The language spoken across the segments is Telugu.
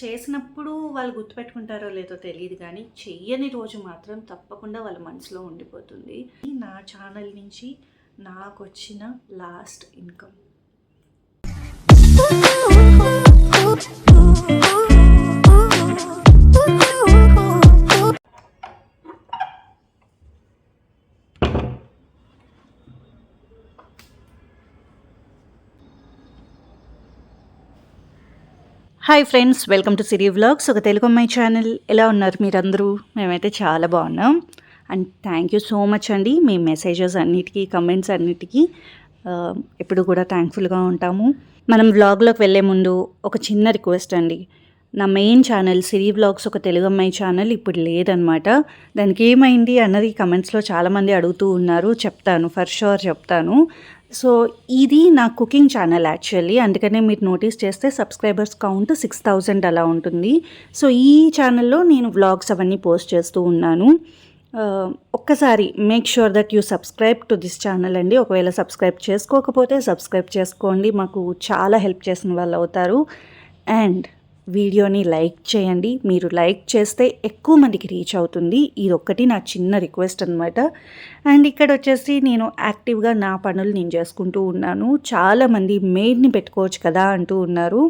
చేసినప్పుడు వాళ్ళు గుర్తుపెట్టుకుంటారో లేదో తెలియదు కానీ చెయ్యని రోజు మాత్రం తప్పకుండా వాళ్ళ మనసులో ఉండిపోతుంది నా ఛానల్ నుంచి నాకు వచ్చిన last income hi friends welcome to Siri vlogs ఒక తెలుగు అమ్మాయి ఛానల్ ఎలా ఉన్నారు మీరందరూ? మేమైతే చాలా బాగున్నాం. And thank you so much అండి. మీ మెసేజెస్ అన్నిటికీ కమెంట్స్ అన్నిటికీ ఎప్పుడు కూడా థ్యాంక్ఫుల్గా ఉంటాము. మనం వ్లాగ్లోకి వెళ్ళే ముందు ఒక చిన్న రిక్వెస్ట్ అండి. నా మెయిన్ ఛానల్ సిరీ వ్లాగ్స్ ఒక తెలుగు అమ్మాయి ఛానల్ ఇప్పుడు లేదనమాట దానికి ఏమైంది అన్నది కమెంట్స్లో చాలామంది అడుగుతూ ఉన్నారు. చెప్తాను ఫర్ షూర్ చెప్తాను. సో ఇది నా కుకింగ్ ఛానల్ యాక్చువల్లీ. అందుకనే మీరు నోటీస్ చేస్తే సబ్స్క్రైబర్స్ కౌంట్ సిక్స్ థౌజండ్ అలా ఉంటుంది. సో ఈ ఛానల్లో నేను వ్లాగ్స్ అవన్నీ పోస్ట్ చేస్తూ ఉన్నాను. ఒక్కసారి make sure that you subscribe to this channel అండి. ఒకవేళ సబ్స్క్రైబ్ చేసుకోకపోతే సబ్స్క్రైబ్ చేసుకోండి. మాకు చాలా హెల్ప్ చేసిన వాళ్ళు అవుతారు. అండ్ వీడియోని లైక్ చేయండి. మీరు లైక్ చేస్తే ఎక్కువ మందికి రీచ్ అవుతుంది. ఇది ఒక్కటి నా చిన్న రిక్వెస్ట్ అనమాట అండ్ ఇక్కడ వచ్చేసి నేను యాక్టివ్గా నా పనులు నేను చేసుకుంటూ ఉన్నాను. చాలామంది మెయిడ్ని పెట్టుకోవచ్చు కదా అంటూ ఉన్నారు.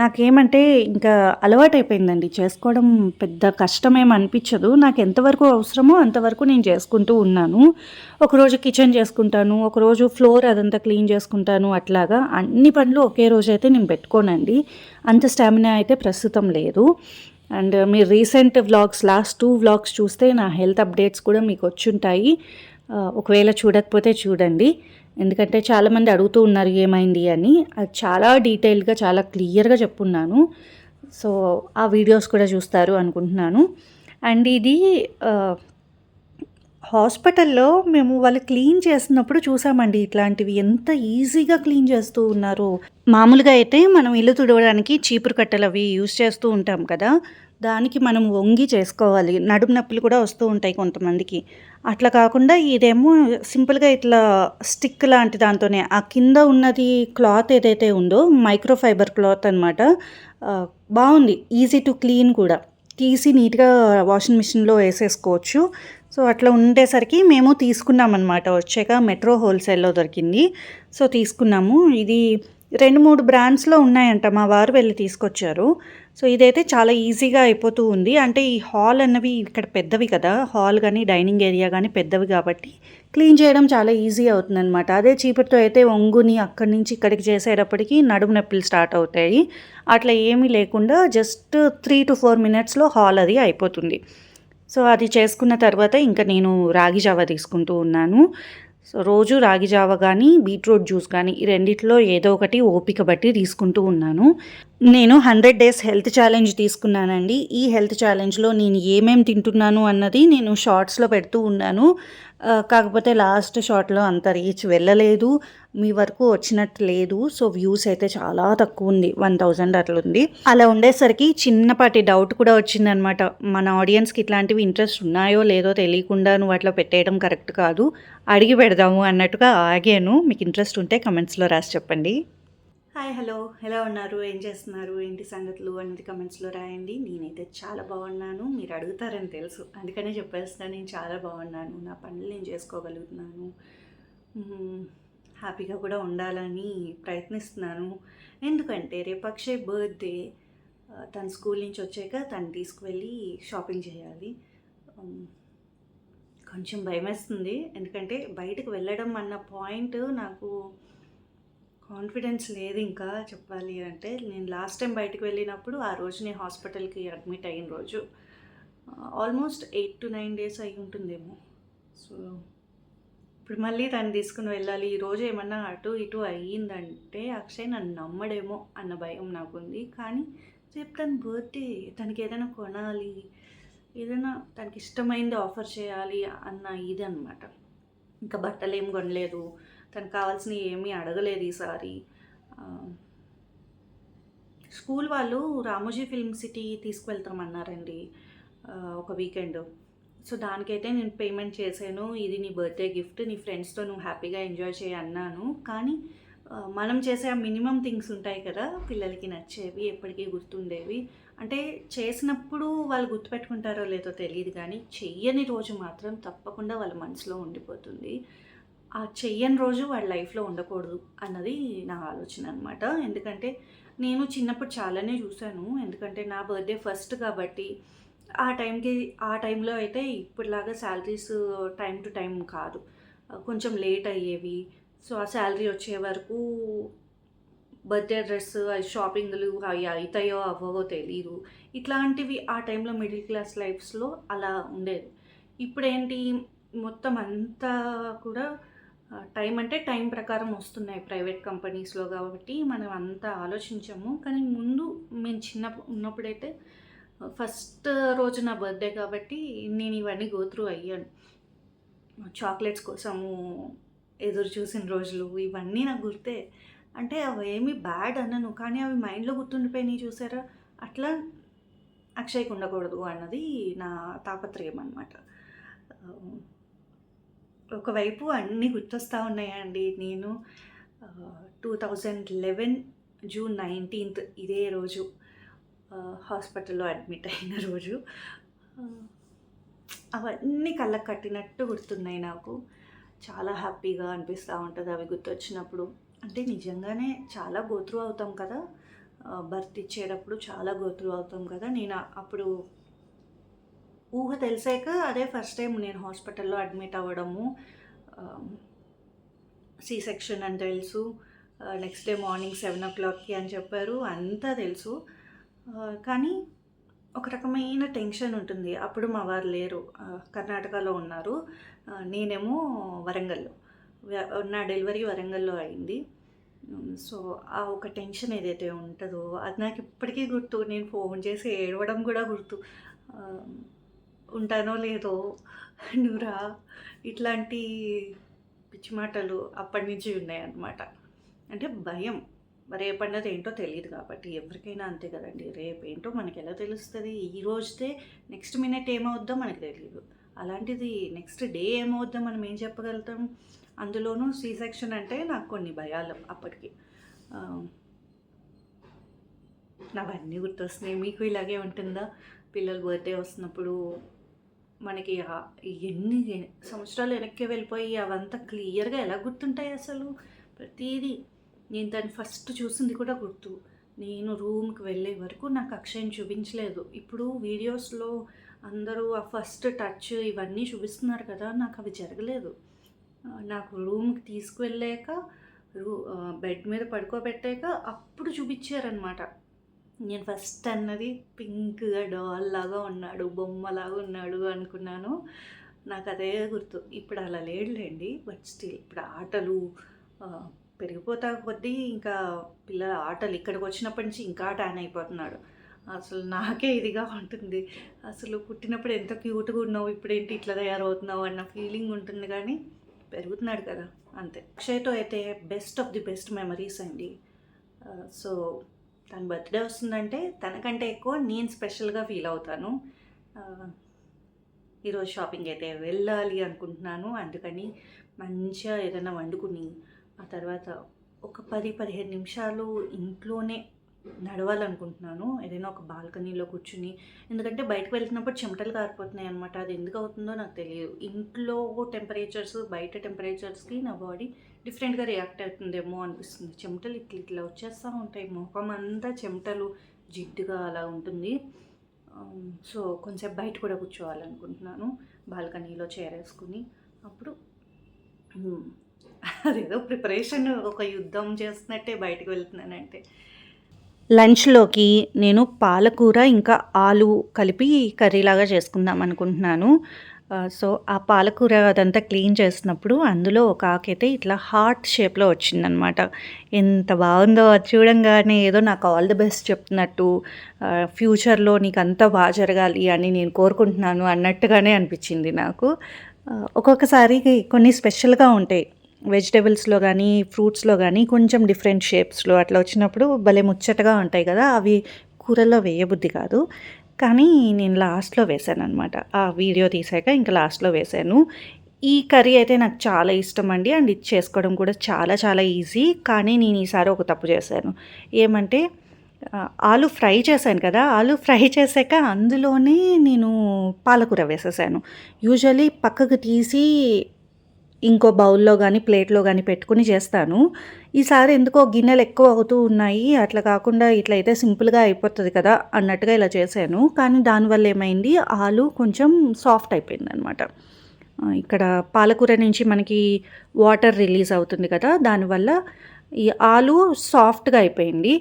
నాకేమంటే ఇంకా అలవాటైపోయిందండి. చేసుకోవడం పెద్ద కష్టమేం అనిపించదు. నాకు ఎంతవరకు అవసరమో అంతవరకు నేను చేసుకుంటూ ఉన్నాను. ఒకరోజు కిచెన్ చేసుకుంటాను ఒకరోజు ఫ్లోర్ అదంతా క్లీన్ చేసుకుంటాను అట్లాగా. అన్ని పనులు ఒకే రోజు అయితే నేను పెట్టుకోనండి. అంత స్టామినా అయితే ప్రస్తుతం లేదు. అండ్ మీరు recent vlogs last two vlogs చూస్తే నా హెల్త్ అప్డేట్స్ కూడా మీకు వచ్చుంటాయి. ఒకవేళ చూడకపోతే చూడండి. ఎందుకంటే చాలామంది అడుగుతూ ఉన్నారు ఏమైంది అని. అది చాలా డీటెయిల్గా చాలా క్లియర్గా చెప్పున్నాను. సో ఆ వీడియోస్ కూడా చూస్తారు అనుకుంటున్నాను. అండ్ ఇది హాస్పిటల్లో మేము వాళ్ళు క్లీన్ చేస్తున్నప్పుడు చూసామండి ఇట్లాంటివి. ఎంత ఈజీగా క్లీన్ చేస్తూ ఉన్నారు. మామూలుగా అయితే మనం ఇల్లు తుడవడానికి చీపురు కట్టలు అవి యూస్ చేస్తూ ఉంటాం కదా. దానికి మనం వంగి చేసుకోవాలి. నడుము నొప్పులు కూడా వస్తూ ఉంటాయి కొంతమందికి. అట్లా కాకుండా ఇదేమో సింపుల్గా ఇట్లా స్టిక్ లాంటి దాంతోనే ఆ కింద ఉన్నది క్లాత్ ఏదైతే ఉందో మైక్రో ఫైబర్ క్లాత్ అనమాట బాగుంది. ఈజీ టు క్లీన్ కూడా. తీసి నీట్గా వాషింగ్ మిషన్లో వేసేసుకోవచ్చు. సో అట్లా ఉండేసరికి మేము తీసుకున్నామన్నమాట. వచ్చాక మెట్రో హోల్సేల్లో దొరికింది. సో తీసుకున్నాము. ఇది రెండు మూడు బ్రాండ్స్లో ఉన్నాయంట మా వారు వెళ్ళి తీసుకొచ్చారు. సో ఇదైతే చాలా ఈజీగా అయిపోతూ ఉంది. అంటే ఈ హాల్ అన్నవి ఇక్కడ పెద్దవి కదా. హాల్ కానీ డైనింగ్ ఏరియా కానీ పెద్దవి కాబట్టి క్లీన్ చేయడం చాలా ఈజీ అవుతుంది అనమాట అదే చీపురుతో అయితే ఒంగుని అక్కడి నుంచి ఇక్కడికి చేసేటప్పటికి నడుము నొప్పులు స్టార్ట్ అవుతాయి. అట్లా ఏమీ లేకుండా జస్ట్ త్రీ టు ఫోర్ మినిట్స్లో హాల్ అది అయిపోతుంది. సో అది చేసుకున్న తర్వాత ఇంకా నేను రాగి జావ తీసుకుంటూ ఉన్నాను. సో రోజు రాగి జావ కానీ బీట్రూట్ జ్యూస్ కానీ ఈ రెండిట్లో ఏదో ఒకటి ఓపిక బట్టి తీసుకుంటూ ఉన్నాను. నేను హండ్రెడ్ డేస్ హెల్త్ ఛాలెంజ్ తీసుకున్నానండి. ఈ హెల్త్ ఛాలెంజ్లో నేను ఏమేం తింటున్నాను అన్నది నేను షార్ట్స్లో పెడుతూ ఉన్నాను. కాకపోతే లాస్ట్ షార్ట్లో అంత రీచ్ వెళ్ళలేదు. మీ వరకు వచ్చినట్టు లేదు. సో వ్యూస్ అయితే చాలా తక్కువ ఉంది. వన్ థౌజండ్ అట్లా ఉంది అలా ఉండేసరికి చిన్నపాటి డౌట్ కూడా వచ్చిందనమాట. మన ఆడియన్స్కి ఇట్లాంటివి ఇంట్రెస్ట్ ఉన్నాయో లేదో తెలియకుండా నువ్వు అట్లా పెట్టేయడం కరెక్ట్ కాదు. అడిగి పెడదాము అన్నట్టుగా ఆగాను. మీకు ఇంట్రెస్ట్ ఉంటే కమెంట్స్లో రాసి చెప్పండి. Hi hello. ఎలా ఉన్నారు? ఏం చేస్తున్నారు? ఏంటి సంగతులు అనేది కమెంట్స్లో రాయండి. నేనైతే చాలా బాగున్నాను. మీరు అడుగుతారని తెలుసు. అందుకనే చెప్పేస్తాను నేను చాలా బాగున్నాను. నా పనులు నేను చేసుకోగలుగుతున్నాను. హ్యాపీగా కూడా ఉండాలని ప్రయత్నిస్తున్నాను. ఎందుకంటే రేపు అక్షయ్ బర్త్డే. తన తను స్కూల్ నుంచి వచ్చాక తను తీసుకువెళ్ళి షాపింగ్ చేయాలి. కొంచెం భయమేస్తుంది. ఎందుకంటే బయటకు వెళ్ళడం అన్న పాయింట్ నాకు కాన్ఫిడెన్స్ లేదు ఇంకా చెప్పాలి అంటే నేను లాస్ట్ టైం బయటకు వెళ్ళినప్పుడు ఆ రోజు నేను హాస్పిటల్కి అడ్మిట్ అయిన రోజు almost eight to nine days అయి ఉంటుందేమో. సో ఇప్పుడు మళ్ళీ తను తీసుకుని వెళ్ళాలి. ఈరోజు ఏమన్నా అటు ఇటు అయ్యిందంటే అక్షయ్ నన్ను నమ్మడేమో అన్న భయం నాకుంది. కానీ రేపు తన బర్త్డే తనకి ఏదైనా కొనాలి ఏదైనా తనకి ఇష్టమైంది ఆఫర్ చేయాలి అన్న ఇది అనమాట ఇంకా బట్టలు ఏం కొనలేదు. తనకు కావాల్సినవి ఏమీ అడగలేదు ఈసారి. స్కూల్ వాళ్ళు రామోజీ ఫిల్మ్ సిటీ తీసుకువెళ్తామన్నారండి ఒక వీకెండ్. సో దానికైతే నేను పేమెంట్ చేశాను ఇది నీ బర్త్డే గిఫ్ట్ నీ ఫ్రెండ్స్తో నువ్వు హ్యాపీగా ఎంజాయ్ చేయి అన్నాను. కానీ మనం చేసే ఆ మినిమం థింగ్స్ ఉంటాయి కదా పిల్లలకి నచ్చేవి ఎప్పటికీ గుర్తుండేవి. అంటే చేసినప్పుడు వాళ్ళు గుర్తుపెట్టుకుంటారో లేదో తెలియదు కానీ చెయ్యని రోజు మాత్రం తప్పకుండా వాళ్ళ మనసులో ఉండిపోతుంది. ఆ చెయ్యని రోజు వాడి లైఫ్లో ఉండకూడదు అన్నది నా ఆలోచన అనమాట ఎందుకంటే నేను చిన్నప్పుడు చాలానే చూశాను. ఎందుకంటే నా బర్త్డే ఫస్ట్ కాబట్టి ఆ టైంకి ఆ టైంలో అయితే ఇప్పటిలాగా శాలరీస్ టైం టు టైం కాదు. కొంచెం లేట్ అయ్యేవి. సో ఆ శాలరీ వచ్చే వరకు బర్త్డే డ్రెస్ అవి షాపింగ్లు అవి అవుతాయో అవ్వవో తెలియదు ఇట్లాంటివి ఆ టైంలో మిడిల్ క్లాస్ లైఫ్స్లో అలా ఉండేది. ఇప్పుడేంటి? మొత్తం అంతా కూడా టైం అంటే టైం ప్రకారం వస్తున్నాయి ప్రైవేట్ కంపెనీస్లో కాబట్టి మనం అంతా ఆలోచించాము. కానీ ముందు మేము చిన్న ఉన్నప్పుడైతే ఫస్ట్ రోజు నా బర్త్డే కాబట్టి నేను ఇవన్నీ గోత్రూ అయ్యాను. చాక్లెట్స్ కోసము ఎదురు చూసిన రోజులు ఇవన్నీ నాకు గుర్తే. అంటే అవి ఏమి బ్యాడ్ అనను కానీ అవి మైండ్లో గుర్తుండిపోయినాయి చూసారా? అట్లా అక్షయ్కి ఉండకూడదు అన్నది నా తాపత్రయం అనమాట ఒకవైపు అన్నీ గుర్తొస్తూ ఉన్నాయండి. నేను two thousand eleven June nineteenth ఇదే రోజు హాస్పిటల్లో అడ్మిట్ అయిన రోజు. అవన్నీ కళ్ళకు కట్టినట్టు గుర్తున్నాయి నాకు. చాలా హ్యాపీగా అనిపిస్తూ ఉంటుంది అవి గుర్తొచ్చినప్పుడు. అంటే నిజంగానే చాలా గోత్రు అవుతాం కదా. బర్త్ ఇచ్చేటప్పుడు చాలా గోత్రు అవుతాం కదా. నేను అప్పుడు ఊహ తెలిసాక అదే ఫస్ట్ టైం నేను హాస్పిటల్లో అడ్మిట్ అవ్వడము సి సెక్షన్ అని తెలుసు నెక్స్ట్ డే మార్నింగ్ సెవెన్ ఓ క్లాక్కి అని చెప్పారు అంతా తెలుసు. కానీ ఒక రకమైన టెన్షన్ ఉంటుంది. అప్పుడు మా వారు లేరు. కర్ణాటకలో ఉన్నారు. నేనేమో వరంగల్లో. నా డెలివరీ వరంగల్లో అయింది. సో ఆ ఒక టెన్షన్ ఏదైతే ఉంటుందో అది నాకు ఇప్పటికీ గుర్తు. నేను ఫోన్ చేసి ఏడవడం కూడా గుర్తు. ఉంటానో లేదో నువ్వురా ఇట్లాంటి పిచ్చి మాటలు అప్పటి నుంచి ఉన్నాయన్నమాట. అంటే భయం. రేపన్నది ఏంటో తెలియదు కాబట్టి ఎవరికైనా అంతే కదండి. రేపు ఏంటో మనకి ఎలా తెలుస్తుంది? ఈ రోజుతే నెక్స్ట్ మినిట్ ఏమవుద్దో మనకు తెలియదు అలాంటిది నెక్స్ట్ డే ఏమవుద్దో మనం ఏం చెప్పగలుగుతాం? అందులోనూ సి సెక్షన్ అంటే నాకు కొన్ని భయాలు అప్పటికి. నావన్నీ అవన్నీ గుర్తొస్తున్నాయి. మీకు ఇలాగే ఉంటుందా? పిల్లల బర్త్డే వస్తున్నప్పుడు మనకి ఎన్ని సంవత్సరాలు వెనక్కి వెళ్ళిపోయి అవంతా క్లియర్గా ఎలా గుర్తుంటాయి అసలు? ప్రతిదీ నేను దాన్ని ఫస్ట్ చూసింది కూడా గుర్తు. నేను రూమ్కి వెళ్ళే వరకు నాకు అక్షయం చూపించలేదు. ఇప్పుడు వీడియోస్లో అందరూ ఆ ఫస్ట్ టచ్ ఇవన్నీ చూపిస్తున్నారు కదా నాకు అవి జరగలేదు. నాకు రూమ్కి తీసుకువెళ్ళాక రూ బెడ్ మీద పడుకోబెట్టాక అప్పుడు చూపించారనమాట నేను ఫస్ట్ అన్నది పింక్గా డాల్ లాగా ఉన్నాడు బొమ్మలాగా ఉన్నాడు అనుకున్నాను. నాకు అదే గుర్తు. ఇప్పుడు అలా లేడులేండి బట్ స్టిల్ ఇప్పుడు ఆటలు పెరిగిపోతా కొద్దీ ఇంకా పిల్లల ఆటలు ఇక్కడికి వచ్చినప్పటి నుంచి ఇంకా ట్యాన్ అయిపోతున్నాడు. అసలు నాకే ఇదిగా ఉంటుంది. అసలు పుట్టినప్పుడు ఎంత క్యూట్గా ఉన్నావు ఇప్పుడు ఏంటి ఇట్లా తయారవుతున్నావు అన్న ఫీలింగ్ ఉంటుంది కానీ పెరుగుతున్నాడు కదా అంతే. అక్షయ్తో అయితే best of the best memories అండి. సో తన బర్త్డే వస్తుందంటే తనకంటే ఎక్కువ నేను స్పెషల్గా ఫీల్ అవుతాను. ఈరోజు షాపింగ్ అయితే వెళ్ళాలి అనుకుంటున్నాను. అందుకని మంచిగా ఏదైనా వండుకుని ఆ తర్వాత ఒక పది పదిహేను నిమిషాలు ఇంట్లోనే నడవాలనుకుంటున్నాను. ఏదైనా ఒక బాల్కనీలో కూర్చుని ఎందుకంటే బయటకు వెళ్తున్నప్పుడు చెమటలు కారిపోతున్నాయి అనమాట అది ఎందుకు అవుతుందో నాకు తెలియదు. ఇంట్లో టెంపరేచర్స్ బయట టెంపరేచర్స్కి నా బాడీ డిఫరెంట్గా రియాక్ట్ అవుతుందేమో అనిపిస్తుంది. చెమటలు ఇట్లా ఇట్లా వచ్చేస్తూ ఉంటాయి. ముఖం అంతా చెమటలు జిడ్డుగా అలా ఉంటుంది. సో కొంచెం బయట కూడా కూర్చోవాలనుకుంటున్నాను. బాల్కనీలో చేరేసుకుని అప్పుడు అదేదో ప్రిపరేషన్ ఒక యుద్ధం చేస్తున్నట్టే బయటకు వెళ్తున్నానంటే. లంచ్లోకి నేను పాలకూర ఇంకా ఆలు కలిపి కర్రీలాగా చేసుకుందాం అనుకుంటున్నాను. సో ఆ పాలకూర అదంతా క్లీన్ చేసినప్పుడు అందులో ఒక ఆకైతే ఇట్లా హార్ట్ షేప్లో వచ్చిందనమాట ఎంత బాగుందో అది చూడంగానే ఏదో నాకు ఆల్ ది బెస్ట్ చెప్తున్నట్టు ఫ్యూచర్లో నీకు అంతా బాగా జరగాలి అని నేను కోరుకుంటున్నాను అన్నట్టుగానే అనిపించింది నాకు. ఒక్కొక్కసారి కొన్ని స్పెషల్గా ఉంటాయి వెజిటేబుల్స్లో కానీ ఫ్రూట్స్లో కానీ కొంచెం డిఫరెంట్ షేప్స్లో అట్లా వచ్చినప్పుడు భలే ముచ్చటగా ఉంటాయి కదా అవి కూరలో వేయబుద్ధి కాదు. కానీ నేను లాస్ట్లో వేసాను అనమాట ఆ వీడియో తీసాక ఇంకా లాస్ట్లో వేసాను ఈ కర్రీ అయితే నాకు చాలా ఇష్టం అండి. అండ్ ఇది చేసుకోవడం కూడా చాలా చాలా ఈజీ. కానీ నేను ఈసారి ఒక తప్పు చేశాను. ఏమంటే ఆలు ఫ్రై చేశాను కదా. ఆలు ఫ్రై చేశాక అందులోనే నేను పాలకూర వేసేసాను. యూజువలీ పక్కకు తీసి ఇంకో బౌల్లో కానీ ప్లేట్లో కానీ పెట్టుకుని చేస్తాను. ఈసారి ఎందుకో గిన్నెలు ఎక్కువ అవుతూ ఉన్నాయి. అట్లా కాకుండా ఇట్లా అయితే సింపుల్గా అయిపోతుంది కదా అన్నట్టుగా ఇలా చేశాను. కానీ దానివల్ల ఏమైంది? ఆలు కొంచెం సాఫ్ట్ అయిపోయింది అనమాట ఇక్కడ పాలకూర నుంచి మనకి వాటర్ రిలీజ్ అవుతుంది కదా దానివల్ల ఈ ఆలు సాఫ్ట్గా అయిపోయింది.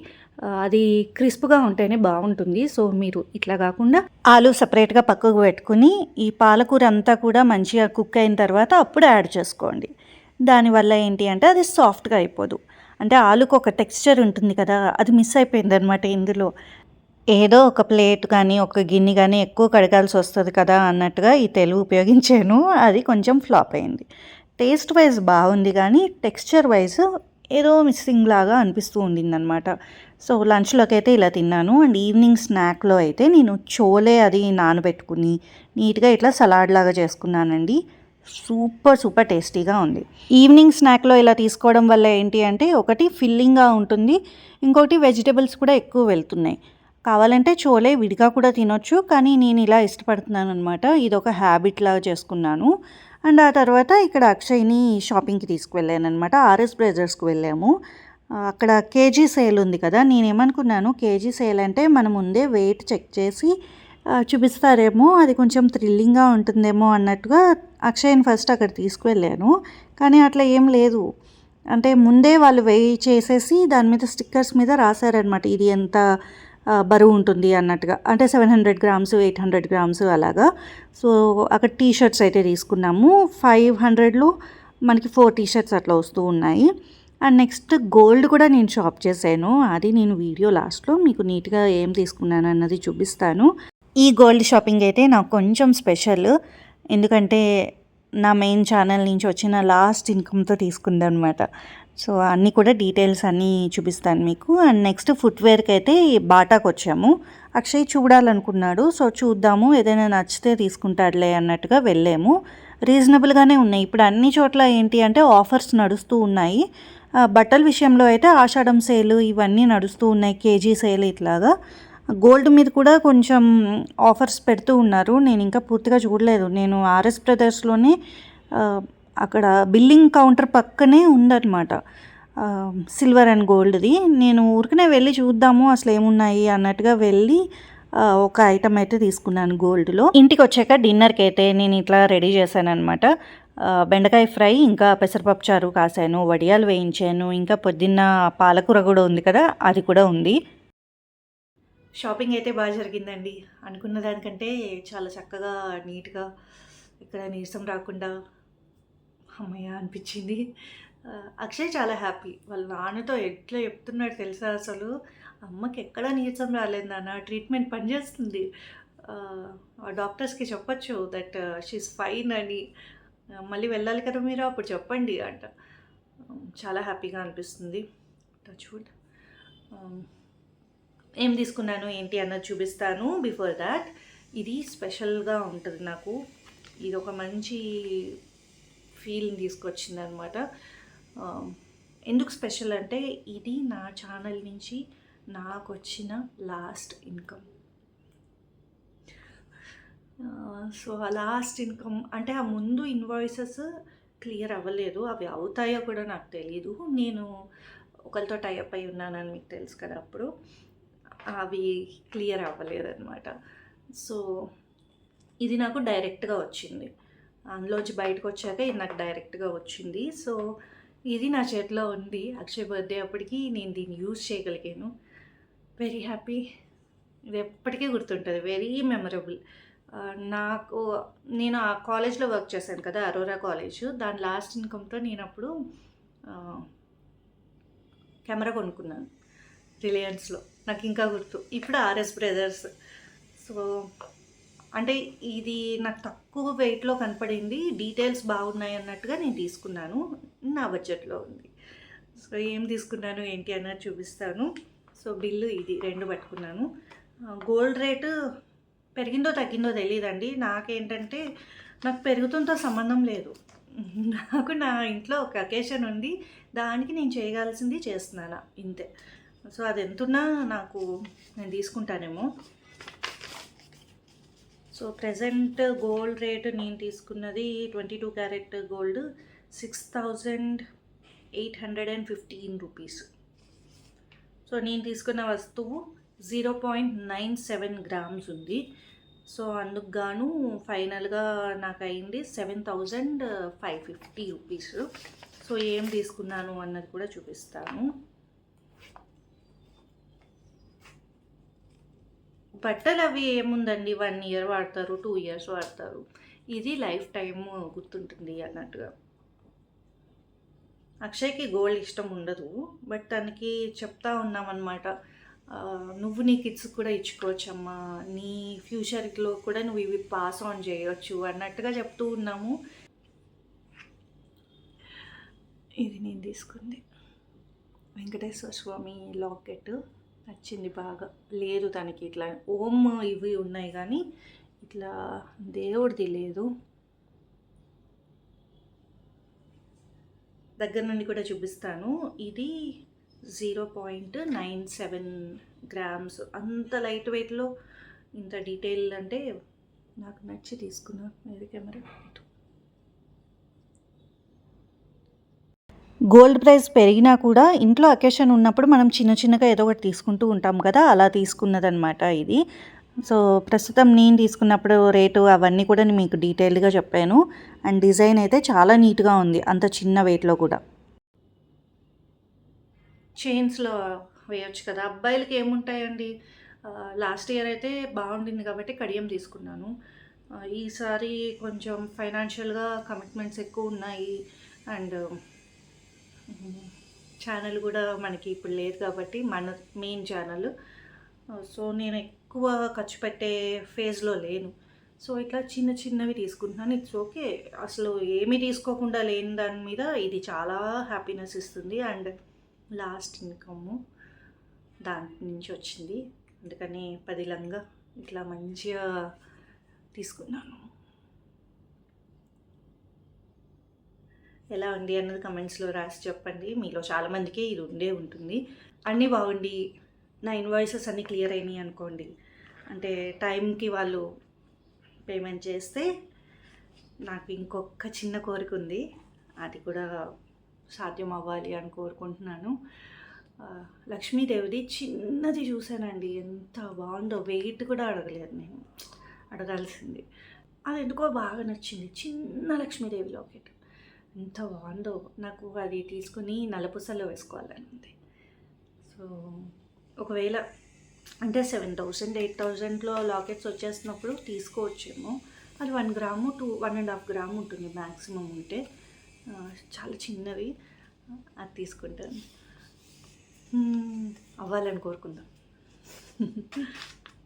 అది క్రిస్ప్గా ఉంటేనే బాగుంటుంది. సో మీరు ఇట్లా కాకుండా ఆలు సపరేట్గా పక్కకు పెట్టుకుని ఈ పాలకూర అంతా కూడా మంచిగా కుక్ అయిన తర్వాత అప్పుడు యాడ్ చేసుకోండి. దానివల్ల ఏంటి అంటే అది సాఫ్ట్గా అయిపోదు. అంటే ఆలుకు ఒక టెక్స్చర్ ఉంటుంది కదా అది మిస్ అయిపోయింది అనమాట ఇందులో. ఏదో ఒక ప్లేట్ కానీ ఒక గిన్నె కానీ ఎక్కువ కడగాల్సి వస్తుంది కదా అన్నట్టుగా ఈ తెలుగు ఉపయోగించాను. అది కొంచెం ఫ్లాప్ అయింది. టేస్ట్ వైజ్ బాగుంది కానీ టెక్స్చర్ వైజ్ ఏదో మిస్సింగ్ లాగా అనిపిస్తూ ఉండిందనమాట సో లంచ్లోకి అయితే ఇలా తిన్నాను. అండ్ ఈవినింగ్ స్నాక్లో అయితే నేను చోలే అది నానబెట్టుకుని నీట్గా ఇట్లా సలాడ్ లాగా చేసుకున్నానండి. సూపర్ సూపర్ టేస్టీగా ఉంది. ఈవినింగ్ స్నాక్లో ఇలా తీసుకోవడం వల్ల ఏంటి అంటే ఒకటి ఫిల్లింగ్గా ఉంటుంది. ఇంకోటి వెజిటబుల్స్ కూడా ఎక్కువ వెళ్తున్నాయి. కావాలంటే చోలే విడిగా కూడా తినొచ్చు. కానీ నేను ఇలా ఇష్టపడుతున్నాను అనమాట ఇది ఒక హ్యాబిట్ లాగా చేసుకున్నాను. అండ్ ఆ తర్వాత ఇక్కడ అక్షయ్ని షాపింగ్కి తీసుకువెళ్ళాను అనమాట ఆర్ఎస్ బ్రదర్స్కి వెళ్ళాము. అక్కడ కేజీ సేల్ ఉంది కదా నేను ఏమనుకున్నాను కేజీ సేల్ అంటే మనం ముందే వెయిట్ చెక్ చేసి చూపిస్తారేమో అది కొంచెం థ్రిల్లింగ్గా ఉంటుందేమో అన్నట్టుగా అక్షయ్ని ఫస్ట్ అక్కడ తీసుకువెళ్ళాను. కానీ అట్లా ఏం లేదు. అంటే ముందే వాళ్ళు వెయి చేసేసి దాని మీద స్టిక్కర్స్ మీద రాశారనమాట ఇది ఎంత బరువు ఉంటుంది అన్నట్టుగా. అంటే seven hundred grams eight hundred grams అలాగా. సో అక్కడ టీ షర్ట్స్ అయితే తీసుకున్నాము. ఫైవ్ హండ్రెడ్లో మనకి ఫోర్ టీ షర్ట్స్ అట్లా వస్తూ ఉన్నాయి. అండ్ నెక్స్ట్ గోల్డ్ కూడా నేను షాప్ చేశాను. అది నేను వీడియో లాస్ట్లో మీకు నీట్గా ఏం తీసుకున్నాను అన్నది చూపిస్తాను. ఈ గోల్డ్ షాపింగ్ అయితే నాకు కొంచెం స్పెషల్. ఎందుకంటే నా మెయిన్ ఛానల్ నుంచి వచ్చిన లాస్ట్ ఇన్కమ్తో తీసుకుందనమాట సో అన్నీ కూడా డీటెయిల్స్ అన్నీ చూపిస్తాను మీకు. అండ్ నెక్స్ట్ ఫుట్వేర్కి అయితే బాటాకు వచ్చాము అక్షయ్ చూడాలనుకున్నాడు. సో చూద్దాము. ఏదైనా నచ్చితే తీసుకుంటాడులే అన్నట్టుగా వెళ్ళాము. రీజనబుల్గానే ఉన్నాయి. ఇప్పుడు అన్ని చోట్ల ఏంటి అంటే ఆఫర్స్ నడుస్తూ ఉన్నాయి. బట్టల విషయంలో అయితే ఆషాఢం సేల్ ఇవన్నీ నడుస్తూ ఉన్నాయి. కేజీ సేల్ ఇట్లాగా. గోల్డ్ మీద కూడా కొంచెం ఆఫర్స్ పెడుతూ ఉన్నారు. నేను ఇంకా పూర్తిగా చూడలేదు. నేను ఆర్ఎస్ బ్రదర్స్లోనే అక్కడ బిల్లింగ్ కౌంటర్ పక్కనే ఉందన్నమాట. సిల్వర్ అండ్ గోల్డ్ది. నేను ఊరికనే వెళ్ళి చూద్దాము అసలు ఏమున్నాయి అన్నట్టుగా వెళ్ళి ఒక ఐటమ్ అయితే తీసుకున్నాను గోల్డ్లో. ఇంటికి వచ్చాక డిన్నర్కి అయితే నేను ఇట్లా రెడీ చేశాను అనమాట బెండకాయ ఫ్రై ఇంకా పెసరపప్పు చారు కాసాను వడియాలు వేయించాను ఇంకా పొద్దున్న పాలకూర కూడా ఉంది కదా అది కూడా ఉంది. షాపింగ్ అయితే బాగా జరిగిందండి. అనుకున్న దానికంటే చాలా చక్కగా నీట్గా ఇక్కడ నీరసం రాకుండా అమ్మయ్య అనిపించింది. అక్షయ్ చాలా హ్యాపీ. వాళ్ళ నాన్నతో ఎట్లా చెప్తున్నాడు తెలుసా అసలు? అమ్మకి ఎక్కడా నీరసం రాలేదు నాన్న ట్రీట్మెంట్ పనిచేస్తుంది ఆ, డాక్టర్స్కి చెప్పొచ్చు దట్ షీస్ ఫైన్ అని. మళ్ళీ వెళ్ళాలి కదా మీరు? అప్పుడు చెప్పండి అంట. చాలా హ్యాపీగా అనిపిస్తుంది. చూడ్. ఏం తీసుకున్నాను ఏంటి అన్నది చూపిస్తాను. బిఫోర్ దాట్ ఇది స్పెషల్గా ఉంటుంది నాకు. ఇది ఒక మంచి ఫీలింగ్ తీసుకొచ్చింది అనమాట ఎందుకు స్పెషల్ అంటే ఇది నా ఛానల్ నుంచి నాకు వచ్చిన లాస్ట్ ఇన్కమ్. సో ఆ లాస్ట్ ఇన్కమ్ అంటే ఆ ముందు ఇన్వాయిసెస్ క్లియర్ అవ్వలేదు. అవి అవుతాయో కూడా నాకు తెలియదు నేను ఒకరితో టైఅప్ అయి ఉన్నానని మీకు తెలుసు కదా అప్పుడు. అవి క్లియర్ అవ్వలేదు అనమాట సో ఇది నాకు డైరెక్ట్గా వచ్చింది. అందులోంచి బయటకు వచ్చాక ఇది నాకు డైరెక్ట్గా వచ్చింది. సో ఇది నా చేతిలో ఉంది. అక్షయ్ బర్త్డే అప్పటికి నేను దీన్ని యూజ్ చేయగలిగాను. Very happy. ఇది ఎప్పటికీ గుర్తుంటుంది. Very memorable. నాకు నేను ఆ కాలేజ్లో వర్క్ చేశాను కదా అరోరా కాలేజ్. దాని లాస్ట్ ఇన్కమ్తో నేను అప్పుడు కెమెరా కొనుక్కున్నాను రిలయన్స్లో. నాకు ఇంకా గుర్తు. ఇప్పుడు ఆర్ఎస్ బ్రదర్స్. సో అంటే ఇది నాకు తక్కువ వెయిట్లో కనపడింది. డీటెయిల్స్ బాగున్నాయి అన్నట్టుగా నేను తీసుకున్నాను. నా బడ్జెట్లో ఉంది. సో ఏం తీసుకున్నాను ఏంటి అన్నది చూపిస్తాను. సో బిల్లు ఇది రెండు పట్టుకున్నాను. గోల్డ్ రేటు పెరిగిందో తగ్గిందో తెలియదండి నాకేంటంటే నాకు పెరుగుతుందో సంబంధం లేదు. నాకు నా ఇంట్లో ఒక అకేషన్ ఉంది. దానికి నేను చేయగలిసింది చేస్తున్నాను. ఇంతే. సో అది ఎంతున్నా నాకు నేను తీసుకుంటానేమో. సో ప్రజెంట్ గోల్డ్ రేట్ నేను తీసుకున్నది twenty two carat gold six thousand eight hundred and fifteen rupees. So నేను తీసుకున్న వస్తువు zero point nine seven grams ఉంది. సో అందుకు గాను ఫైనల్గా నాకు అయింది seven thousand five fifty rupees. So ఏం తీసుకున్నాను అన్నది కూడా చూపిస్తాను. బట్టలు అవి ఏముందండి? వన్ ఇయర్ వాడతారు టూ ఇయర్స్ వాడతారు. ఇది లైఫ్ టైం గుర్తుంటుంది అన్నట్టుగా. అక్షయ్కి గోల్డ్ ఇష్టం ఉండదు బట్ తనకి చెప్తా ఉన్నామన్నమాట. నువ్వు నీ కిడ్స్ కూడా ఇచ్చుకోవచ్చమ్మా. నీ ఫ్యూచర్లో కూడా నువ్వు ఇవి పాస్ ఆన్ చేయొచ్చు అన్నట్టుగా చెప్తూ ఉన్నాము. ఇది నేను తీసుకుంది. వెంకటేశ్వర స్వామి లాకెట్. నచ్చింది బాగా. లేదు తనకి ఇట్లా ఓమ్ ఇవి ఉన్నాయి కానీ ఇట్లా దేవుడిది లేదు. దగ్గర నుండి కూడా చూపిస్తాను. ఇది zero point nine seven grams. అంత లైట్ వెయిట్లో ఇంత డీటెయిల్ అంటే నాకు నచ్చి తీసుకున్నా ఏది కెమెరా. గోల్డ్ ప్రైస్ పెరిగినా కూడా ఇంట్లో అకేషన్ ఉన్నప్పుడు మనం చిన్న చిన్నగా ఏదో ఒకటి తీసుకుంటూ ఉంటాం కదా అలా తీసుకున్నదనమాట ఇది. సో ప్రస్తుతం నేను తీసుకున్నప్పుడు రేటు అవన్నీ కూడా నేను మీకు డీటెయిల్డ్గా చెప్పాను. అండ్ డిజైన్ అయితే చాలా నీట్గా ఉంది అంత చిన్న వెయిట్లో కూడా. చైన్స్లో వేయొచ్చు కదా. అబ్బాయిలకి ఏముంటాయండి? లాస్ట్ ఇయర్ అయితే బాగుండింది కాబట్టి కడియం తీసుకున్నాను. ఈసారి కొంచెం ఫైనాన్షియల్గా కమిట్మెంట్స్ ఎక్కువ ఉన్నాయి. అండ్ ఛానల్ కూడా మనకి ఇప్పుడు లేదు కాబట్టి మన మెయిన్ ఛానల్ సో నేను ఎక్కువ ఖర్చు పెట్టే ఫేజ్లో లేను. సో ఇట్లా చిన్న చిన్నవి తీసుకుంటున్నాను. ఇట్స్ ఓకే అసలు ఏమీ తీసుకోకుండా లేని దాని మీద ఇది చాలా హ్యాపీనెస్ ఇస్తుంది. అండ్ లాస్ట్ ఇన్కమ్ దాని నుంచి వచ్చింది. అందుకని పదిలంగా ఇట్లా మంచిగా తీసుకున్నాను. ఎలా ఉంది అన్నది కమెంట్స్లో రాసి చెప్పండి. మీలో చాలామందికి ఇది ఉండే ఉంటుంది. అన్నీ బాగుండి నా ఇన్వాయిసెస్ అన్నీ క్లియర్ అయినాయి అనుకోండి. అంటే టైంకి వాళ్ళు పేమెంట్ చేస్తే నాకు ఇంకొక చిన్న కోరిక ఉంది. అది కూడా సాధ్యం అవ్వాలి అని కోరుకుంటున్నాను. లక్ష్మీదేవిది చిన్నది చూశానండి. ఎంత బాగుందో వెయిట్ కూడా అడగలేదు నేను. అడగాల్సింది. అది ఎందుకో బాగా నచ్చింది. చిన్న లక్ష్మీదేవి లాకెట్ ఎంత బాగుందో. నాకు అది తీసుకుని నలపుసలో వేసుకోవాలని ఉంది సో ఒకవేళ అంటే సెవెన్ థౌసండ్ ఎయిట్ థౌజండ్లో లాకెట్స్ వచ్చేసినప్పుడు తీసుకోవచ్చేమో. అది one gram two one and half gram ఉంటుంది మ్యాక్సిమం ఉంటే. చాలా చిన్నవి. అది తీసుకుంటాను. అవ్వాలని కోరుకుందాం.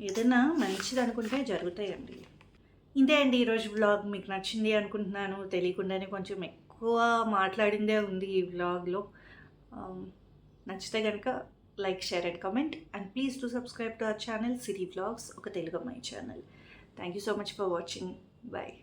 ఏదైనా మంచిది అనుకుంటే జరుగుతాయండి. ఇంతే అండి ఈరోజు బ్లాగ్ మీకు నచ్చింది అనుకుంటున్నాను. తెలియకుండానే కొంచెం ఎక్కువ మాట్లాడిందే ఉంది ఈ వ్లాగ్లో నచ్చితే కనుక like share and comment and please to subscribe to our channel city vlogs ఒక Telugu my channel thank you so much for watching bye